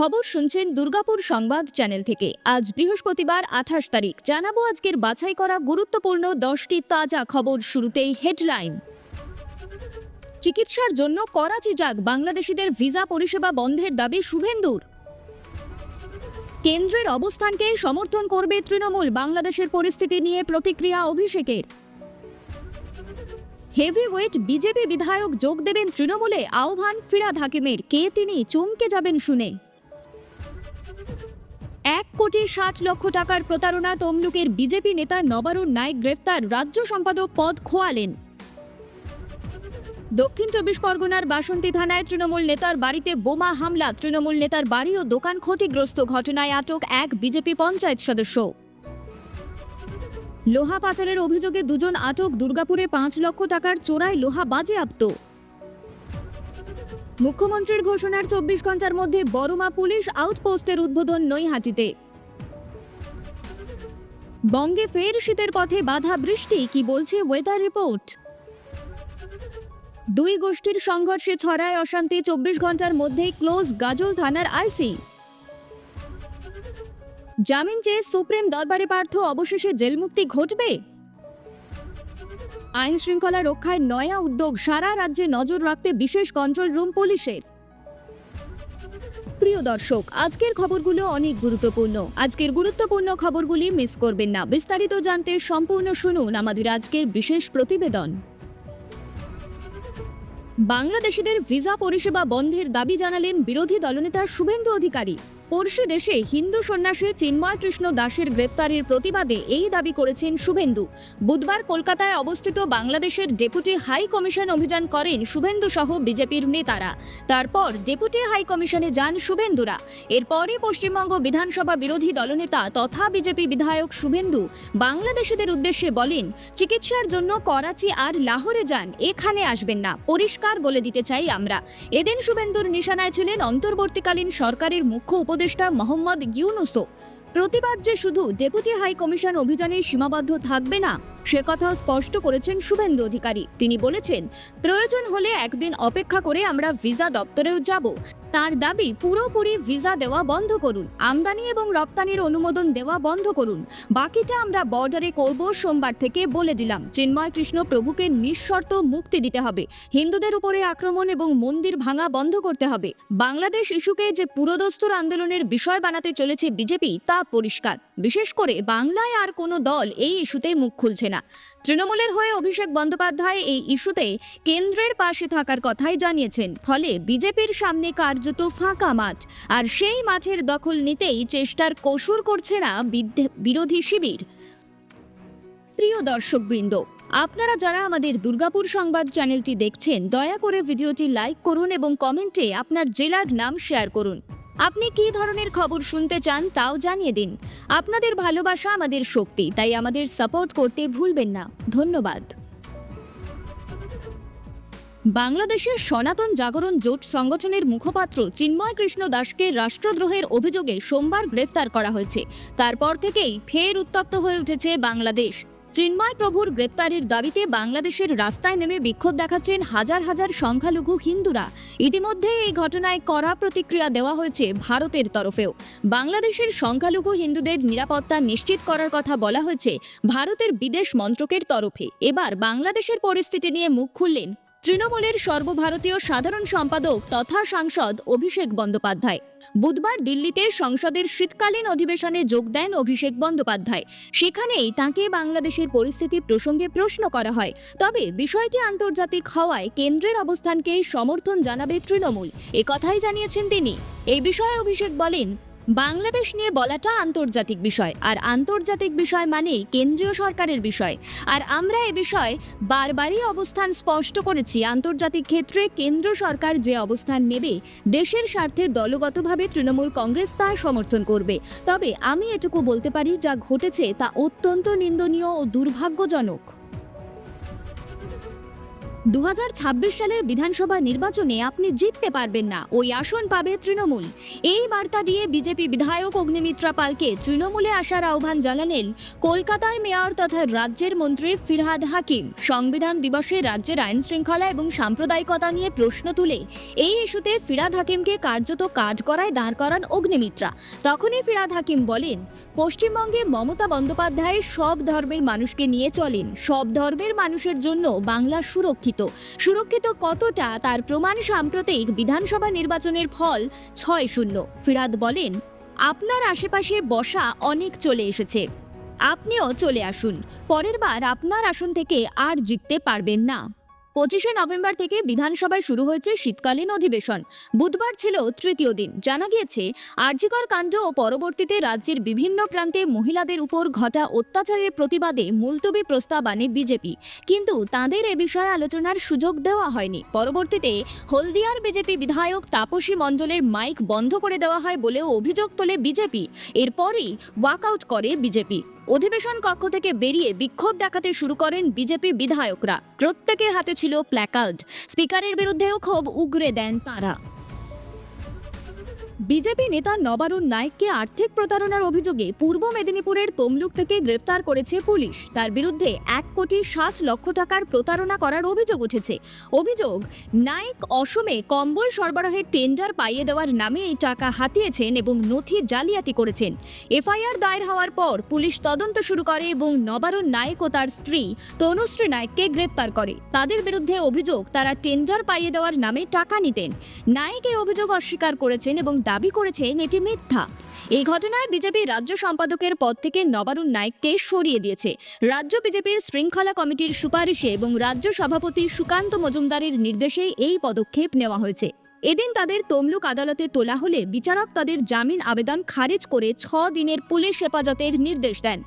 খবর শুনছেন দুর্গাপুর সংবাদ চ্যানেল থেকে। আজ বৃহস্পতিবার আঠাশ তারিখ। জানাব আজকের বাছাই করা গুরুত্বপূর্ণ দশটি তাজা খবর শুরুতেই হেডলাইন। চিকিৎসার জন্য করাচি যাক, বাংলাদেশিদের ভিসা পরিষেবা বন্ধের দাবি শুভেন্দুর। কেন্দ্রের অবস্থানকে সমর্থন করবে তৃণমূল, বাংলাদেশের পরিস্থিতি নিয়ে প্রতিক্রিয়া অভিষেকের। হেভিওয়েট বিজেপি বিধায়ক যোগ দেবেন তৃণমূলে, আহ্বান ফিরাদ হাকিমের। কে তিনি, চমকে যাবেন শুনে। কোটি ষাট লক্ষ টাকার প্রতারণা তমলুকের বিজেপি নেতা নবারুণ নায়ক গ্রেফতার রাজ্য সম্পাদক পদ খোয়ালেন। দক্ষিণ চব্বিশ পরগনার বাসন্তী থানায় তৃণমূল নেতার বাড়িতে বোমা হামলা। তৃণমূল নেতার বাড়ি ও দোকান ক্ষতিগ্রস্ত ঘটনায় আটক এক বিজেপি পঞ্চায়েত সদস্য। লোহা পাচারের অভিযোগে দুজন আটক। দুর্গাপুরে পাঁচ লক্ষ টাকার চোরাই লোহা বাজেয়াপ্ত। মুখ্যমন্ত্রীর ঘোষণার চব্বিশ ঘণ্টার মধ্যে বড়মা পুলিশ আউটপোস্টের উদ্বোধন নৈহাটিতে। বঙ্গে ফের শীতের পথে বাধা বৃষ্টি, কি বলছে ওয়েদার রিপোর্ট দুই গোষ্ঠীর সংঘর্ষে ছড়ায় অশান্তি, চব্বিশ ঘণ্টার মধ্যেই ক্লোজ গাজল থানার আইসি জামিন চেয়ে সুপ্রিম দরবারে পার্থ, অবশেষে জেলমুক্তি ঘটবে? আইন শৃঙ্খলা রক্ষায় নয়া উদ্যোগ, সারা রাজ্যে নজর রাখতে বিশেষ কন্ট্রোল রুম পুলিশের। প্রিয় দর্শক, আজকের খবরগুলো অনেক গুরুত্বপূর্ণ। আজকের গুরুত্বপূর্ণ খবরগুলি মিস করবেন না। বিস্তারিত জানতে সম্পূর্ণ শুনুন আমাদের আজকের বিশেষ প্রতিবেদন। বাংলাদেশিদের ভিসা পরিষেবা বন্ধের দাবি জানালেন বিরোধী দলনেতা শুভেন্দু অধিকারী। পড়শি দেশে হিন্দু সন্ন্যাসী চিন্ময় কৃষ্ণ দাসের গ্রেপ্তারের প্রতিবাদে এই দাবি করেছেন শুভেন্দু। বুধবার কলকাতায় অবস্থিত বাংলাদেশের ডেপুটি হাই কমিশন অভিযান করেন শুভেন্দু সহ বিজেপির নেতারা। তারপর ডেপুটি হাই কমিশনে যান শুভেন্দুরা। এরপরই পশ্চিমবঙ্গ বিধানসভা বিরোধী দলনেতা তথা বিজেপি বিধায়ক শুভেন্দু বাংলাদেশিদের উদ্দেশ্যে বলেন, চিকিৎসার জন্য করাচি আর লাহোরে যান, এখানে আসবেন না। পরিষ্কার বলে দিতে চাই আমরা। এদিন শুভেন্দুর নিশানায় ছিলেন অন্তর্বর্তীকালীন সরকারের মুখ্য উপদেষ্টা মোহাম্মদ ইউনুসও। প্রতিবাদ যে শুধু ডেপুটি হাই কমিশন অভিযানে সীমাবদ্ধ থাকবে না, সে কথা স্পষ্ট করেছেন শুভেন্দু অধিকারী। তিনি বলেছেন, প্রয়োজন হলে একদিন অপেক্ষা করে আমরা ভিসা দপ্তরেও যাব। তার দাবি পুরোপুরি ভিসা দেওয়া বন্ধ করুন, আমদানি এবং রপ্তানির অনুমোদন দেওয়া বন্ধ করুন। বাকিটা আমরা বর্ডারে করব সোমবার থেকে বলে দিলাম। চিন্ময় কৃষ্ণ প্রভুকে নিঃশর্ত মুক্তি দিতে হবে। হিন্দুদের উপরে আক্রমণ এবং মন্দির ভাঙা বন্ধ করতে হবে। বাংলাদেশ ইস্যুকে যে পুরোদস্তুর আন্দোলনের বিষয় বানাতে চলেছে বিজেপি, তা পরিষ্কার। বিশেষ করে বাংলায় আর কোনো দল এই ইস্যুতে মুখ খুলছে না। তৃণমূলের হয়ে অভিষেক বন্দ্যোপাধ্যায় এই ইস্যুতে কেন্দ্রের পাশে থাকার কথাই জানিয়েছেন। ফলে বিজেপির সামনে কার্যত ফাঁকা মাঠ, আর সেই মাঠের দখল নিতেই চেষ্টার কসুর করছে না বিরোধী শিবির। প্রিয় দর্শকবৃন্দ, আপনারা যারা আমাদের দুর্গাপুর সংবাদ চ্যানেলটি দেখছেন, দয়া করে ভিডিওটি লাইক করুন এবং কমেন্টে আপনার জেলার নাম শেয়ার করুন। আপনি কী ধরনের খবর শুনতে চান তাও জানিয়ে দিন। আপনাদের ভালোবাসা আমাদের শক্তি, তাই আমাদের সাপোর্ট করতে ভুলবেন না। ধন্যবাদ। বাংলাদেশের সনাতন জাগরণ জোট সংগঠনের মুখপাত্র চিন্ময় কৃষ্ণ দাসকে রাষ্ট্রদ্রোহের অভিযোগে সোমবার গ্রেফতার করা হয়েছে। তারপর থেকেই ফের উত্তপ্ত হয়ে উঠেছে বাংলাদেশ। চিন্ময় প্রভুর গ্রেপ্তারের দাবিতে বাংলাদেশের রাস্তায় নেমে বিক্ষোভ দেখাচ্ছেন হাজার হাজার সংখ্যালঘু হিন্দুরা। ইতিমধ্যে এই ঘটনায় কড়া প্রতিক্রিয়া দেওয়া হয়েছে ভারতের তরফেও। বাংলাদেশের সংখ্যালঘু হিন্দুদের নিরাপত্তা নিশ্চিত করার কথা বলা হয়েছে ভারতের বিদেশ মন্ত্রকের তরফে। এবার বাংলাদেশের পরিস্থিতি নিয়ে মুখ খুললেন তৃণমূলের সর্বভারতীয় সাধারণ সম্পাদক তথা সাংসদ অভিষেক বন্দ্যোপাধ্যায়। বুধবার দিল্লিতে সংসদের শীতকালীন অধিবেশনে যোগ দেন অভিষেক বন্দ্যোপাধ্যায়। সেখানেই তাকে বাংলাদেশের পরিস্থিতি প্রসঙ্গে প্রশ্ন করা হয়। তবে বিষয়টি আন্তর্জাতিক হওয়ায় কেন্দ্রের অবস্থানকে সমর্থন জানাবে তৃণমূল। কথাই জানিয়েছেন তিনি। এই বিষয়ে অভিষেক বলেন বাংলাদেশ নিয়ে বলাটা আন্তর্জাতিক বিষয়, আর আন্তর্জাতিক বিষয় মানেই কেন্দ্রীয় সরকারের বিষয়। আর আমরা এ বিষয়ে বারবারই অবস্থান স্পষ্ট করেছি, আন্তর্জাতিক ক্ষেত্রে কেন্দ্র সরকার যে অবস্থান নেবে, দেশের স্বার্থে দলগতভাবে তৃণমূল কংগ্রেস তা সমর্থন করবে। তবে আমি এটুকু বলতে পারি যা ঘটেছে তা অত্যন্ত নিন্দনীয় ও দুর্ভাগ্যজনক। দু সালের বিধানসভা নির্বাচনে আপনি জিততে পারবেন না। ওই আসন পাবে তৃণমূল। এই বার্তা দিয়ে বিজেপি বিধায়ক অগ্নিমিত্রা পালকে তৃণমূলে আসার আহ্বান জানালেন কলকাতার মেয়র তথা রাজ্যের মন্ত্রী ফিরহাদ হাকিম। সংবিধান দিবসে রাজ্যের আইন শৃঙ্খলা এবং সাম্প্রদায়িকতা নিয়ে প্রশ্ন তুলে এই ইস্যুতে ফিরাদ হাকিমকে কার্যত কাজ করায় দাঁড় করান অগ্নিমিত্রা। তখনই ফিরাদ হাকিম বলেন পশ্চিমবঙ্গে মমতা বন্দ্যোপাধ্যায় সব ধর্মের মানুষকে নিয়ে চলেন। সব ধর্মের মানুষের জন্য বাংলা সুরক্ষিত। সুরক্ষিত কতটা তার প্রমাণ সাম্প্রতিক বিধানসভা নির্বাচনের ফল ছয় শূন্য। ফিরাদ বলেন, আপনার আশেপাশে বসা অনেক চলে এসেছে। আপনিও চলে আসুন। পরের বার আপনার আসন থেকে আর জিততে পারবেন না। পঁচিশে নভেম্বর থেকে বিধানসভায় শুরু হয়েছে শীতকালীন অধিবেশন। বুধবার ছিল তৃতীয় দিন। জানা গিয়েছে আর্যিকর কাণ্ড ও পরবর্তীতে রাজ্যের বিভিন্ন প্রান্তে মহিলাদের উপর ঘটা অত্যাচারের প্রতিবাদে মুলতবি প্রস্তাব আনে বিজেপি। কিন্তু তাদের এ বিষয়ে আলোচনার সুযোগ দেওয়া হয়নি। পরবর্তীতে হলদিয়ার বিজেপি বিধায়ক তাপসী মণ্ডলের মাইক বন্ধ করে দেওয়া হয় বলেও অভিযোগ তোলে বিজেপি। এরপরই ওয়াকআউট করে বিজেপি। অধিবেশন কক্ষ থেকে বেরিয়ে বিক্ষোভ দেখাতে শুরু করেন বিজেপি বিধায়করা। প্রত্যেকের হাতে ছিল প্ল্যাকার্ড স্পিকারের বিরুদ্ধেও ক্ষোভ উগরে দেন তারা। বিজেপি নেতা নবারুণ নায়েককে আর্থিক প্রতারণার অভিযোগে পূর্ব মেদিনীপুরের তমলুক থেকে গ্রেফতার করেছে পুলিশ। তার বিরুদ্ধে এক কোটি সাত লক্ষ টাকার প্রতারণা করার অভিযোগ উঠেছে। অভিযোগ নায়েক অসমে কম্বল সরবরাহের টেন্ডার পাইয়ে দেওয়ার নামে এই টাকা হাতিয়েছেন এবং নথি জালিয়াতি করেছেন। এফআইআর দায়ের হওয়ার পর পুলিশ তদন্ত শুরু করে এবং নবারুণ নায়েক ও তার স্ত্রী তনুশ্রী নায়েককে গ্রেপ্তার করে। তাদের বিরুদ্ধে অভিযোগ, তারা টেন্ডার পাইয়ে দেওয়ার নামে টাকা নিতেন। নায়েক এই অভিযোগ অস্বীকার করেছেন এবং দাবি করেছেন এটি মিথ্যা। এই ঘটনায় বিজেপি রাজ্য সম্পাদকের পদ থেকে নবারুণ নায়েককে সরিয়ে দিয়েছে। রাজ্য বিজেপির শৃঙ্খলা কমিটির সুপারিশে এবং রাজ্য সভাপতি সুকান্ত মজুমদারের নির্দেশে এই পদক্ষেপ নেওয়া হয়েছে। এদিন তাদের তমলুক আদালতে তোলা হলে বিচারক তাদের জামিন আবেদন খারিজ করে ছ দিনের পুলিশ হেফাজতের নির্দেশ দেন।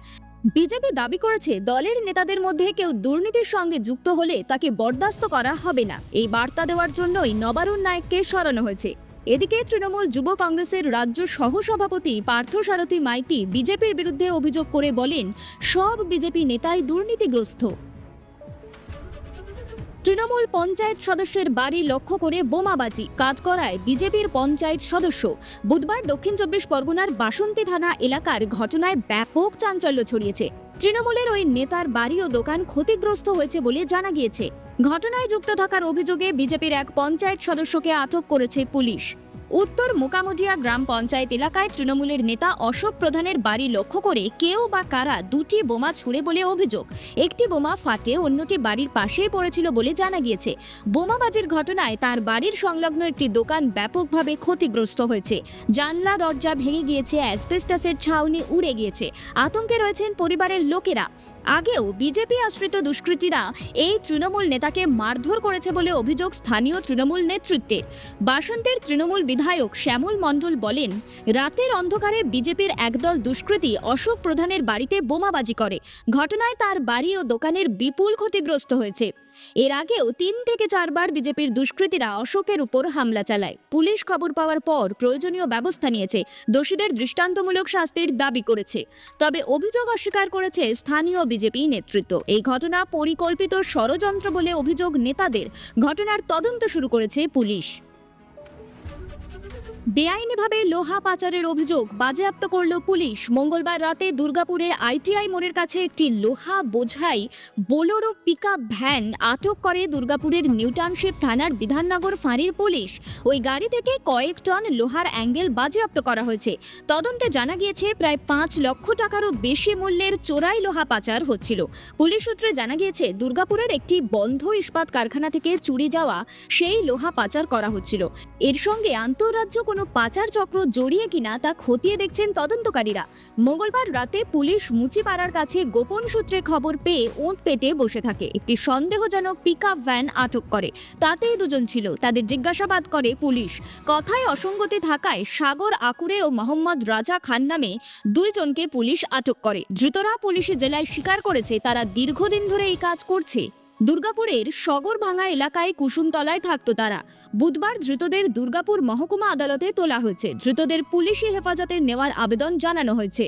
বিজেপি দাবি করেছে, দলের নেতাদের মধ্যে কেউ দুর্নীতির সঙ্গে যুক্ত হলে তাকে বরদাস্ত করা হবে না। এই বার্তা দেওয়ার জন্যই নবারুণ নায়ককে সরানো হয়েছে। এদিকে তৃণমূল যুব কংগ্রেসের রাজ্য সহসভাপতি পার্থসারথী মাইতি বিজেপির বিরুদ্ধে অভিযোগ করে বলেন, সব বিজেপি নেতাই দুর্নীতিগ্রস্ত। তৃণমূল পঞ্চায়েত সদস্যের বাড়ি লক্ষ্য করে বোমাবাজি, কাজ করায় বিজেপির পঞ্চায়েত সদস্য। বুধবার দক্ষিণ চব্বিশ পরগনার বাসন্তী থানা এলাকার ঘটনায় ব্যাপক চাঞ্চল্য ছড়িয়েছে। তৃণমূলের ওই নেতার বাড়ি ও দোকান ক্ষতিগ্রস্ত হয়েছে বলে জানা গিয়েছে। ঘটনায় যুক্ত থাকার অভিযোগে বিজেপির এক পঞ্চায়েত সদস্যকে আটক করেছে পুলিশ। উত্তর মোকামুডিয়া গ্রাম পঞ্চায়েত এলাকায় তৃণমূলের নেতা অশোক প্রধানের বাড়ি লক্ষ্য করে কেউ বা কারা দুটি বোমা ছুড়ে বলে অভিযোগ। একটি বোমা ফাটে, অন্যটি বাড়ির পাশেই পড়েছিল বলে জানা গিয়েছে। বোমাবাজির ঘটনায় তার বাড়ির সংলগ্ন একটি দোকান ব্যাপকভাবে ক্ষতিগ্রস্ত হয়েছে। জানলা, দরজা ভেঙে গিয়েছে, অ্যাসবেস্টাসের ছাউনি উড়ে গিয়েছে। আতঙ্কে রয়েছেন পরিবারের লোকেরা। আগেও বিজেপি আশ্রিত দুষ্কৃতীরা এই তৃণমূল নেতাকে মারধর করেছে বলে অভিযোগ স্থানীয় তৃণমূল নেতৃত্বে বাসন্তের তৃণমূল বিধায়ক শ্যামল মণ্ডল বলেন, রাতের অন্ধকারে বিজেপির একদল দুষ্কৃতী অশোক প্রধানের বাড়িতে বোমাবাজি করে। ঘটনায় তার বাড়ি ও দোকানের বিপুল ক্ষতিগ্রস্ত হয়েছে। এর আগেও তিন থেকে চারবার বিজেপির দুষ্কৃতীরা অশোকের উপর হামলা চালায়। পুলিশ খবর পাওয়ার পর প্রয়োজনীয় ব্যবস্থা নিয়েছে। দোষীদের দৃষ্টান্তমূলক শাস্তির দাবি করেছে। তবে অভিযোগ অস্বীকার করেছে স্থানীয় বিজেপি নেতৃত্ব। এই ঘটনা পরিকল্পিত ষড়যন্ত্র বলে অভিযোগ নেতাদের। ঘটনার তদন্ত শুরু করেছে পুলিশ। বেআইনিভাবে লোহা পাচারের অভিযোগ বাজেয়াপ্ত করল পুলিশ। মঙ্গলবার রাতে দুর্গাপুরের আইটিআই মোড়ের কাছে একটি লোহা বোঝাই বোলোরো পিকআপ ভ্যান আটক করে দুর্গাপুরের নিউটাউনশিপ থানার বিধাননগর ফাঁড়ির পুলিশ। ওই গাড়ি থেকে কয়েক টন লোহার অ্যাঙ্গেল বাজেয়াপ্ত করা হয়েছে। তদন্তে জানা গিয়েছে, প্রায় পাঁচ লক্ষ টাকারও বেশি মূল্যের চোরাই লোহা পাচার হচ্ছিল। পুলিশ সূত্রে জানা গিয়েছে, দুর্গাপুরের একটি বন্ধ ইস্পাত কারখানা থেকে চুরি যাওয়া সেই লোহা পাচার করা হচ্ছিল। এর সঙ্গে আন্তঃরাজ্য কোনো পাচার চক্র জড়িয়ে কিনা তা খতিয়ে দেখছেন তদন্তকারীরা। মঙ্গলবার রাতে পুলিশ মুচিপাড়ার কাছে গোপন সূত্রে খবর পেয়ে ওঁত পেতে বসে থাকে। একটি সন্দেহজনক পিকআপ ভ্যান আটক করে। তাতেই দুজন ছিল। তাদের জিজ্ঞাসাবাদ করে পুলিশ। কথায় অসঙ্গতি থাকায় সাগর আকুরে ও মোহাম্মদ রাজা খান নামে দুইজনকে পুলিশ আটক করে। ধৃতরা পুলিশি জেলায় স্বীকার করেছে, তারা দীর্ঘদিন ধরে এই কাজ করছে। দুর্গাপুরের সগরভাঙা এলাকায় কুসুমতলায় থাকত তারা। বুধবার ধৃতদের দুর্গাপুর মহকুমা আদালতে তোলা হয়েছে। ধৃতদের পুলিশি হেফাজতে নেওয়ার আবেদন জানানো হয়েছে।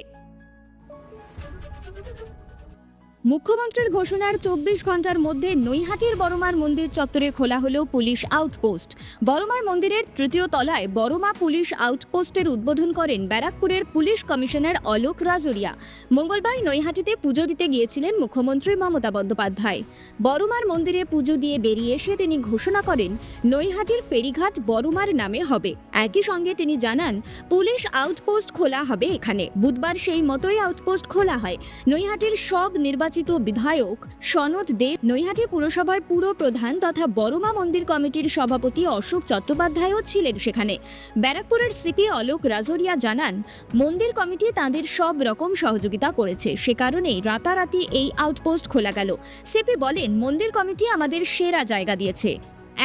মুখ্যমন্ত্রীর ঘোষণার চব্বিশ ঘণ্টার মধ্যে নৈহাটির বড়মার মন্দির চত্বরে খোলা হলো পুলিশ আউটপোস্ট। বড়মার মন্দিরের তৃতীয় তলায় বড়মা পুলিশ আউটপোস্টের উদ্বোধন করেন ব্যারাকপুরের পুলিশ কমিশনার অলোক রাজরিয়া। মঙ্গলবার নৈহাটিতে পুজো দিতে গিয়েছিলেন মুখ্যমন্ত্রী মমতা বন্দ্যোপাধ্যায়। বড়মার মন্দিরে পুজো দিয়ে বেরিয়ে এসে তিনি ঘোষণা করেন, নৈহাটির ফেরিঘাট বড়মার নামে হবে। একই সঙ্গে তিনি জানান, পুলিশ আউটপোস্ট খোলা হবে এখানে। বুধবার সেই মতোই আউটপোস্ট খোলা হয়। নৈহাটির সব নির্বাচিত বিধায়ক সনদ দেব নৈহাটি পুরসভার পুরো প্রধান তথা বড়মা মন্দির কমিটির সভাপতি অশোক চট্টোপাধ্যায়ও ছিলেন সেখানে। ব্যারাকপুরের সিপি অলোক রাজরিয়া জানান, মন্দির কমিটি তাদের সব রকম সহযোগিতা করেছে। সে কারণে রাতারাতি এই আউটপোস্ট খোলা গেল। সিপি বলেন, মন্দির কমিটি আমাদের সেরা জায়গা দিয়েছে।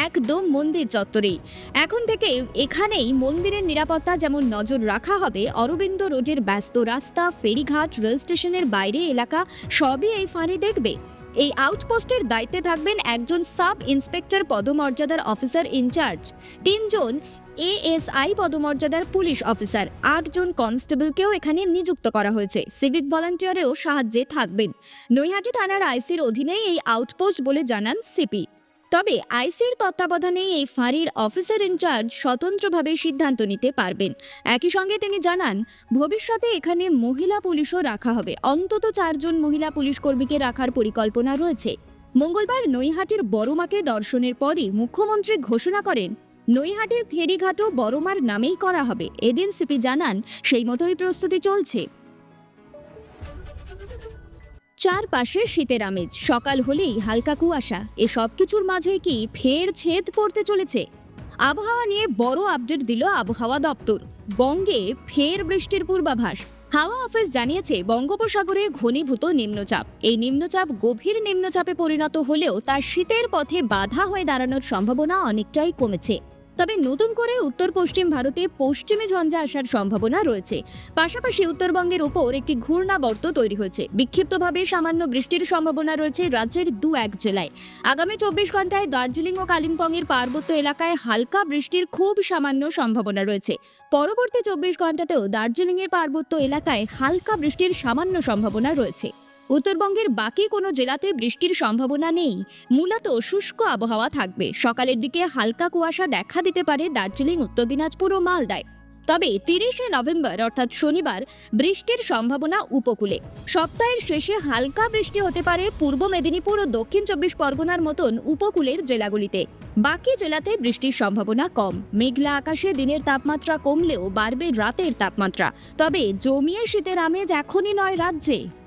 একদম মন্দির চত্বরেই। এখন থেকে এখানেই মন্দিরের নিরাপত্তা যেমন নজর রাখা হবে, অরবিন্দ রোডের ব্যস্ত রাস্তা, ফেরিঘাট, রেল স্টেশনের বাইরে এলাকা, সবই এই ফাঁড়ি দেখবে। এই আউটপোস্টের দায়িত্বে থাকবেন একজন সাব ইন্সপেক্টর পদমর্যাদার অফিসার ইনচার্জ, তিনজন এএসআই পদমর্যাদার পুলিশ অফিসার, আটজন কনস্টেবলকেও এখানে নিযুক্ত করা হয়েছে। সিভিক ভলান্টিয়ারেও সাহায্যে থাকবেন। নৈহাটি থানার আইসির অধীনেই এই আউটপোস্ট বলে জানান সিপি। তবে আইসির তত্ত্বাবধানে এই ফাঁড়ির অফিসার ইনচার্জ স্বতন্ত্রভাবে সিদ্ধান্ত নিতে পারবেন। একই সঙ্গে তিনি জানান, ভবিষ্যতে এখানে মহিলা পুলিশও রাখা হবে। অন্তত চারজন মহিলা পুলিশ কর্মীকে রাখার পরিকল্পনা রয়েছে। মঙ্গলবার নৈহাটির বড়মাকে দর্শনের পরই মুখ্যমন্ত্রী ঘোষণা করেন, নৈহাটির ফেরিঘাটও বড়মার নামেই করা হবে। এদিন সিপি জানান, সেই মতোই প্রস্তুতি চলছে। চারপাশে শীতের আমেজ। সকাল হলেই হালকা কুয়াশা। এসব কিছুর মাঝে কি ফের ছেদ পড়তে চলেছে? আবহাওয়া নিয়ে বড় আপডেট দিল আবহাওয়া দপ্তর। বঙ্গে ফের বৃষ্টির পূর্বাভাস। হাওয়া অফিস জানিয়েছে, বঙ্গোপসাগরে ঘনীভূত নিম্নচাপ। এই নিম্নচাপ গভীর নিম্নচাপে পরিণত হলেও তার শীতের পথে বাধা হয়ে দাঁড়ানোর সম্ভাবনা অনেকটাই কমেছে। তবে নতুন করে উত্তর পশ্চিম ভারতে পশ্চিমে ঝঞ্ঝা আসার সম্ভাবনা রয়েছে। পাশাপাশি উত্তরবঙ্গের ওপর একটি ঘূর্ণাবর্ত তৈরি হয়েছে। বিক্ষিপ্তভাবে সামান্য বৃষ্টির সম্ভাবনা রয়েছে রাজ্যের দু এক জেলায়। আগামী চব্বিশ ঘন্টায় দার্জিলিং ও কালিম্পংয়ের পার্বত্য এলাকায় হালকা বৃষ্টির খুব সামান্য সম্ভাবনা রয়েছে। পরবর্তী চব্বিশ ঘন্টাতেও দার্জিলিংয়ের পার্বত্য এলাকায় হালকা বৃষ্টির সামান্য সম্ভাবনা রয়েছে। উত্তরবঙ্গের বাকি কোনো জেলাতে বৃষ্টির সম্ভাবনা নেই। মূলত শুষ্ক আবহাওয়া থাকবে। সকালের দিকে হালকা কুয়াশা দেখা দিতে পারে দার্জিলিং, উত্তর দিনাজপুর ও মালদায়। তবে তিরিশে নভেম্বর, অর্থাৎ শনিবার, বৃষ্টির সম্ভাবনা উপকূলে। সপ্তাহের শেষে হালকা বৃষ্টি হতে পারে পূর্ব মেদিনীপুর ও দক্ষিণ চব্বিশ পরগনার মতন উপকূলের জেলাগুলিতে। বাকি জেলাতে বৃষ্টির সম্ভাবনা কম। মেঘলা আকাশে দিনের তাপমাত্রা কমলেও বাড়বে রাতের তাপমাত্রা। তবে জমিয়ে শীতের আমেজ এখনই নয় রাজ্যে।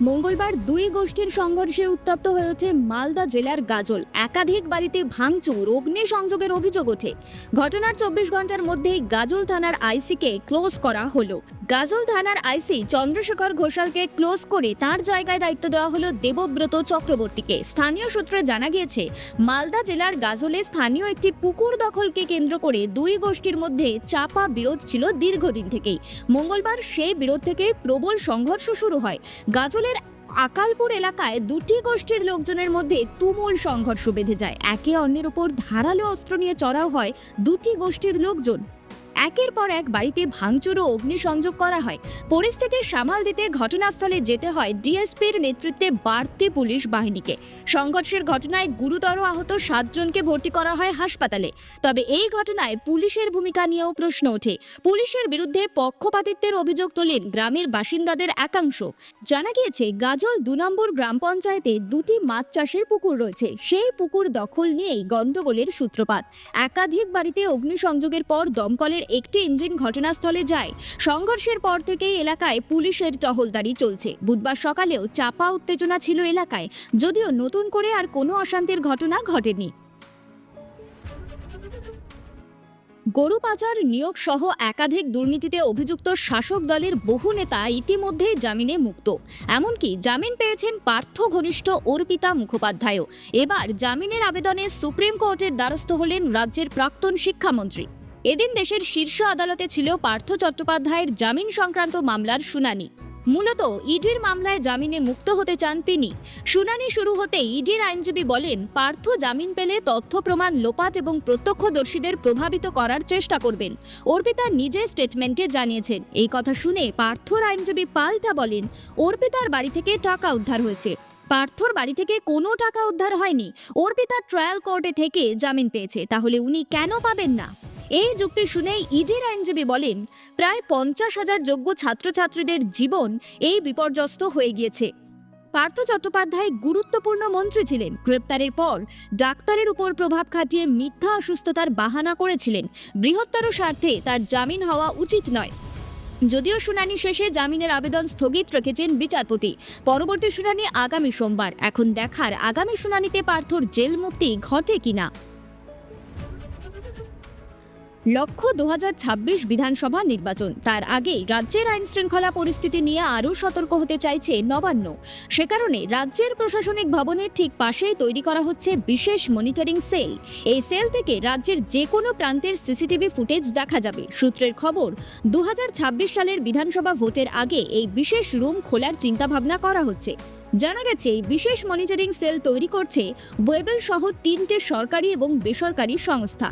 মঙ্গলবার দুই গোষ্ঠীর সংঘর্ষে উত্তপ্ত হয়ে ওঠে মালদা জেলার গাজল। একাধিক বাড়িতে ভাঙচুর অগ্নি সংযোগের অভিযোগ ওঠে। ঘটনার চব্বিশ ঘণ্টার মধ্যেই গাজল থানার আইসিকে ক্লোজ করা হলো। গাজল থানার আইসি চন্দ্রশেখর ঘোষালকে ক্লোজ করে তার জায়গায় দায়িত্ব দেওয়া হলো দেবব্রত চক্রবর্তীকে। স্থানীয় সূত্রে জানা গিয়েছে, মালদা জেলার গাজলে স্থানীয় একটি পুকুর দখলকে কেন্দ্র করে দুই গোষ্ঠীর মধ্যে চাপা বিরোধ ছিল দীর্ঘদিন থেকেই। মঙ্গলবার সেই বিরোধ থেকে প্রবল সংঘর্ষ শুরু হয়। গাজলের আকালপুর এলাকায় দুটি গোষ্ঠীর লোকজনের মধ্যে তুমুল সংঘর্ষ বেঁধে যায়। একে অন্যের উপর ধারালো অস্ত্র নিয়ে চড়াও হয় দুটি গোষ্ঠীর লোকজন। একের পর এক বাড়িতে ভাঙচুর ও অগ্নিসংযোগ করা হয়। পরিস্থিতি সামাল দিতে ঘটনাস্থলে যেতে হয় ডিএসপির নেতৃত্বে বাড়তি পুলিশ বাহিনীকে। সংঘর্ষের ঘটনায় গুরুতর আহত সাতজনকে ভর্তি করা হয় হাসপাতালে। তবে এই ঘটনায় পুলিশের ভূমিকা নিয়েও প্রশ্ন ওঠে। পুলিশের বিরুদ্ধে পক্ষপাতিত্বের অভিযোগ তোলেন গ্রামের বাসিন্দাদের একাংশ। জানা গিয়েছে, গাজল দু নম্বর গ্রাম পঞ্চায়েতে দুটি মাছ চাষের পুকুর রয়েছে। সেই পুকুর দখল নিয়েই গন্ডগোলের সূত্রপাত। একাধিক বাড়িতে অগ্নিসংযোগের পর দমকলের একটি ইঞ্জিন ঘটনাস্থলে যায়। সংঘর্ষের পর থেকেই এলাকায় পুলিশের টহলদারি চলছে। বুধবার সকালেও চাপা উত্তেজনা ছিল এলাকায়। যদিও নতুন করে আর কোনো অশান্তির ঘটনা ঘটেনি। গরু পাচার নিয়োগ সহ একাধিক দুর্নীতিতে অভিযুক্ত শাসক দলের বহু নেতা ইতিমধ্যেই জামিনে মুক্ত। এমনকি জামিন পেয়েছেন পার্থ ঘনিষ্ঠ অর্পিতা মুখোপাধ্যায়ও। এবার জামিনের আবেদনে সুপ্রিম কোর্টের দ্বারস্থ হলেন রাজ্যের প্রাক্তন শিক্ষামন্ত্রী। এদিন দেশের শীর্ষ আদালতে ছিল পার্থ চট্টোপাধ্যায়ের জামিন সংক্রান্ত মামলার শুনানি। মূলত ইডির মামলায় জামিনে মুক্ত হতে চান তিনি। শুনানি শুরু হতে ইডির আইনজীবী বলেন, পার্থ জামিন পেলে তথ্য প্রমাণ লোপাট এবং প্রত্যক্ষদর্শীদের প্রভাবিত করার চেষ্টা করবেন। অর্পিতা নিজে স্টেটমেন্টে জানিয়েছেন। এই কথা শুনে পার্থর আইনজীবী পাল্টা বলেন, অর্পিতার বাড়ি থেকে টাকা উদ্ধার হয়েছে। পার্থর বাড়ি থেকে কোনো টাকা উদ্ধার হয়নি। অর্পিতা ট্রায়াল কোর্টে থেকে জামিন পেয়েছে। তাহলে উনি কেন পাবেন না? এই যুক্তি শুনে ইডির আইনজীবী বলেন, প্রায় পঞ্চাশ হাজার যোগ্য ছাত্রছাত্রীদের জীবন এই বিপর্যস্ত হয়ে গিয়েছে। পার্থ চট্টোপাধ্যায় গুরুত্বপূর্ণ মন্ত্রী ছিলেন। গ্রেপ্তারের পর ডাক্তারের উপর প্রভাব খাটিয়ে মিথ্যা অসুস্থতার বাহানা করেছিলেন। বৃহত্তর স্বার্থে তার জামিন হওয়া উচিত নয়। যদিও শুনানি শেষে জামিনের আবেদন স্থগিত রেখেছেন বিচারপতি, পরবর্তী শুনানি আগামী সোমবার। এখন দেখার আগামী শুনানিতে পার্থর জেল মুক্তি ঘটে কিনা। লক্ষ্য দু হাজার ছাব্বিশ বিধানসভা নির্বাচন। তার আগেই রাজ্যের আইন শৃঙ্খলা পরিস্থিতি নিয়ে আরও সতর্ক হতে চাইছে নবান্ন। সে কারণে রাজ্যের প্রশাসনিক ভবনের ঠিক পাশেই তৈরি করা হচ্ছে বিশেষ মনিটরিং সেল। এই সেল থেকে রাজ্যের যে কোনো প্রান্তের সিসিটিভি ফুটেজ দেখা যাবে। সূত্রের খবর দু হাজার ছাব্বিশ সালের বিধানসভা ভোটের আগে এই বিশেষ রুম খোলার চিন্তাভাবনা করা হচ্ছে। জানা গেছে বিশেষ মনিটরিং সেল তৈরি করছে ওয়েবেল সহ তিনটে সরকারি এবং বেসরকারি সংস্থা।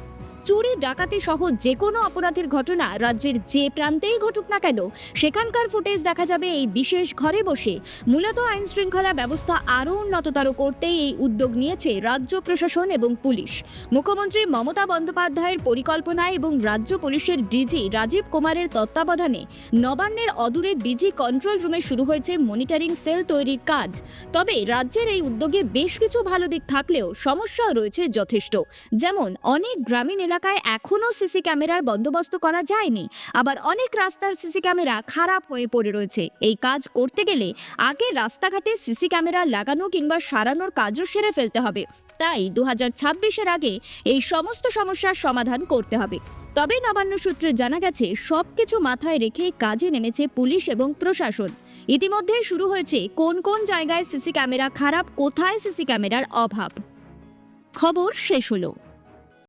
চুরি, ডাকাতি সহ যে কোনো অপরাধের ঘটনা রাজ্যের যে প্রান্তেই ঘটুক না কেন, সেখানকার ফুটেজ দেখা যাবে এই বিশেষ ঘরে বসে। মূলত আইন শৃঙ্খলা ব্যবস্থা আরও উন্নততর করতে এই উদ্যোগ নিয়েছে রাজ্য প্রশাসন এবং পুলিশ। মুখ্যমন্ত্রী মমতা বন্দ্যোপাধ্যায়ের পরিকল্পনায় এবং রাজ্য পুলিশের ডিজি রাজীব কুমারের তত্ত্বাবধানে নবান্নের অদূরে ডিজি কন্ট্রোল রুমে শুরু হয়েছে মনিটরিং সেল তৈরির কাজ। তবে রাজ্যের এই উদ্যোগে বেশ কিছু ভালো দিক থাকলেও সমস্যাও রয়েছে যথেষ্ট। যেমন, অনেক গ্রামীণ এলাকায় এখনও সিসি ক্যামেরার বন্দোবস্ত করা যায়নি। আবার অনেক রাস্তার সিসি ক্যামেরা খারাপ হয়ে পড়ে রয়েছে। এই কাজ করতে গেলে আগে রাস্তাঘাটে সিসি ক্যামেরা লাগানো কিংবা সারানোর কাজও সেরে ফেলতে হবে। তাই দু হাজার আগে এই সমস্ত সমস্যার সমাধান করতে হবে। তবে নবান্ন সূত্রে জানা গেছে সব কিছু মাথায় রেখে কাজে নেমেছে পুলিশ এবং প্রশাসন। ইতিমধ্যে শুরু হয়েছে কোন কোন জায়গায় সিসি ক্যামেরা খারাপ, কোথায় সিসি ক্যামেরার অভাব। খবর শেষ হলো।